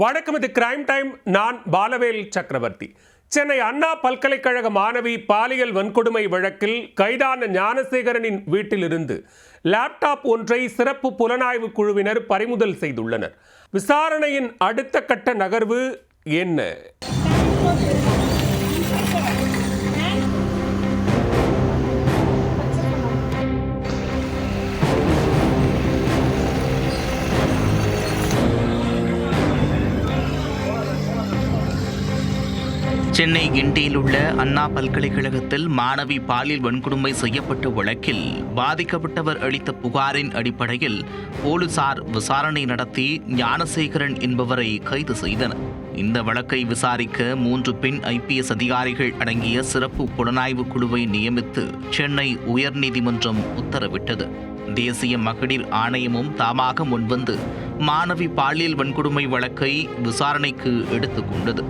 வணக்கம் இது crime time நான் பாலவேல் சக்கரவர்த்தி. சென்னை அண்ணா பல்கலைக்கழக மாணவி பாலியல் வன்கொடுமை வழக்கில் கைதான ஞானசேகரனின் வீட்டிலிருந்து லேப்டாப் ஒன்றை சிறப்பு புலனாய்வு குழுவினர் பறிமுதல் செய்துள்ளனர். விசாரணையின் அடுத்த கட்ட நகர்வு என்ன? சென்னை கிண்டியில் உள்ள அண்ணா பல்கலைக்கழகத்தில் மாணவி பாலியல் வன்கொடுமை செய்யப்பட்ட வழக்கில் பாதிக்கப்பட்டவர் அளித்த புகாரின் அடிப்படையில் போலீசார் விசாரணை நடத்தி ஞானசேகரன் என்பவரை கைது செய்தனர். இந்த வழக்கை விசாரிக்க மூன்று பெண் ஐபிஎஸ் அதிகாரிகள் அடங்கிய சிறப்பு புலனாய்வு குழுவை நியமித்து சென்னை உயர்நீதிமன்றம் உத்தரவிட்டது. தேசிய மகளிர் ஆணையமும் தாமாக முன்வந்து மாணவி பாலியல் வன்கொடுமை வழக்கை விசாரணைக்கு எடுத்துக்கொண்டது.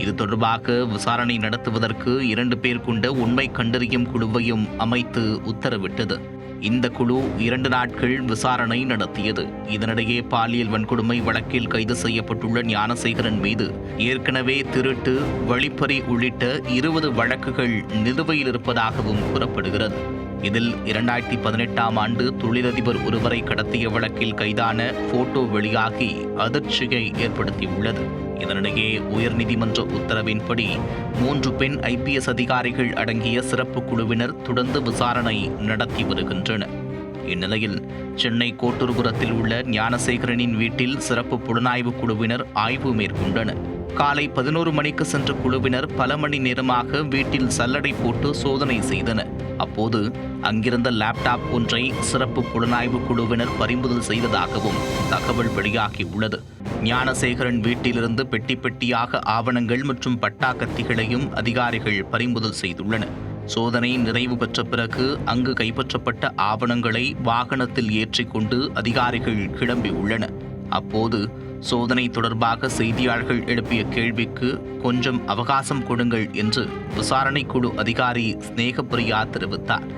இது தொடர்பாக விசாரணை நடத்துவதற்கு இரண்டு பேர் கொண்ட உண்மை கண்டறியும் குழுவையும் அமைத்து உத்தரவிட்டது. இந்த குழு இரண்டு நாட்கள் விசாரணை நடத்தியது. இதனிடையே பாலியல் வன்கொடுமை வழக்கில் கைது செய்யப்பட்டுள்ள ஞானசேகரன் மீது ஏற்கனவே திருட்டு வழிப்பறி உள்ளிட்ட இருபது வழக்குகள் நிலுவையில் இருப்பதாகவும் கூறப்படுகிறது. இதில் இரண்டாயிரத்தி பதினெட்டாம் ஆண்டு தொழிலதிபர் ஒருவரை கடத்திய வழக்கில் கைதான போட்டோ வெளியாகி அதிர்ச்சியை ஏற்படுத்தியுள்ளது. இதனிடையே உயர்நீதிமன்ற உத்தரவின்படி மூன்று பெண் ஐபிஎஸ் அதிகாரிகள் அடங்கிய சிறப்பு குழுவினர் தொடர்ந்து விசாரணை நடத்தி வருகின்றனர். இந்நிலையில் சென்னை கோட்டூர்புரத்தில் உள்ள ஞானசேகரனின் வீட்டில் சிறப்பு புலனாய்வு குழுவினர் ஆய்வு மேற்கொண்டனர். காலை பதினோரு மணிக்கு சென்ற குழுவினர் பல மணி நேரமாக வீட்டில் சல்லடை போட்டு சோதனை செய்தனர். அப்போது அங்கிருந்த லேப்டாப் ஒன்றை சிறப்பு புலனாய்வு குழுவினர் பறிமுதல் செய்ததாகவும் தகவல் வெளியாகியுள்ளது ஞானசேகரன் வீட்டிலிருந்து பெட்டி பெட்டியாக ஆவணங்கள் மற்றும் பட்டா கத்திகளையும் அதிகாரிகள் பறிமுதல் செய்துள்ளனர். சோதனை நிறைவு பெற்ற பிறகு அங்கு கைப்பற்றப்பட்ட ஆவணங்களை வாகனத்தில் ஏற்றிக்கொண்டு அதிகாரிகள் கிளம்பியுள்ளனர் அப்போது சோதனை தொடர்பாக செய்தியாளர்கள் எழுப்பிய கேள்விக்கு கொஞ்சம் அவகாசம் கொடுங்கள் என்று விசாரணை குழு அதிகாரி ஸ்நேகப்பிரியா தெரிவித்தார்.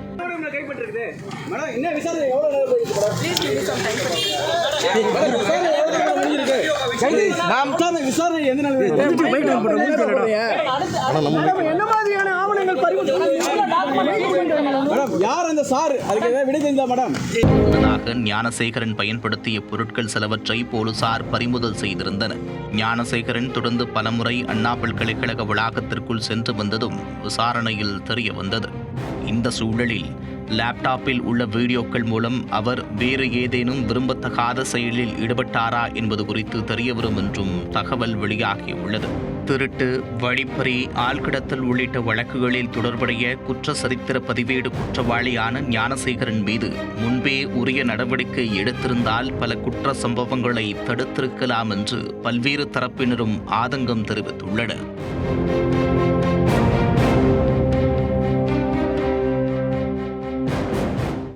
என்ன விசாரணை எவ்வளோ நேரம் போயிருக்கு மேடம் மேடம், விசாரணை எவ்வளோ நேரம் முடிஞ்சிருக்கு நான் விசாரணை விசாரணை எந்த நாள் மேடம் என்ன மாதிரியான ஆவணங்கள் மேடம் யார் அந்த சார்? அதுக்கு ஏதாவது விடை தெரிந்தா மேடம்? முன்னதாக ஞானசேகரன் பயன்படுத்திய பொருட்கள் சிலவற்றை போலீசார் பறிமுதல் செய்திருந்தனர். ஞானசேகரன் தொடர்ந்து பலமுறை அண்ணா பல்கலைக்கழக வளாகத்திற்குள் சென்று வந்ததும் விசாரணையில் தெரிய வந்தது. இந்த சூழலில் லேப்டாப்பில் உள்ள வீடியோக்கள் மூலம் அவர் வேறு ஏதேனும் விரும்பத்தகாத செயலில் ஈடுபட்டாரா என்பது குறித்து தெரியவரும் என்றும் தகவல் வெளியாகியுள்ளது. திருட்டு வழிப்பறி ஆழ்கடத்தல் உள்ளிட்ட வழக்குகளில் தொடர்புடைய குற்ற சரித்திர பதிவேடு குற்றவாளியான ஞானசேகரன் மீது முன்பே உரிய நடவடிக்கை எடுத்திருந்தால் பல குற்ற சம்பவங்களை தடுத்திருக்கலாம் என்று பல்வேறு தரப்பினரும் ஆதங்கம் தெரிவித்துள்ளனர்.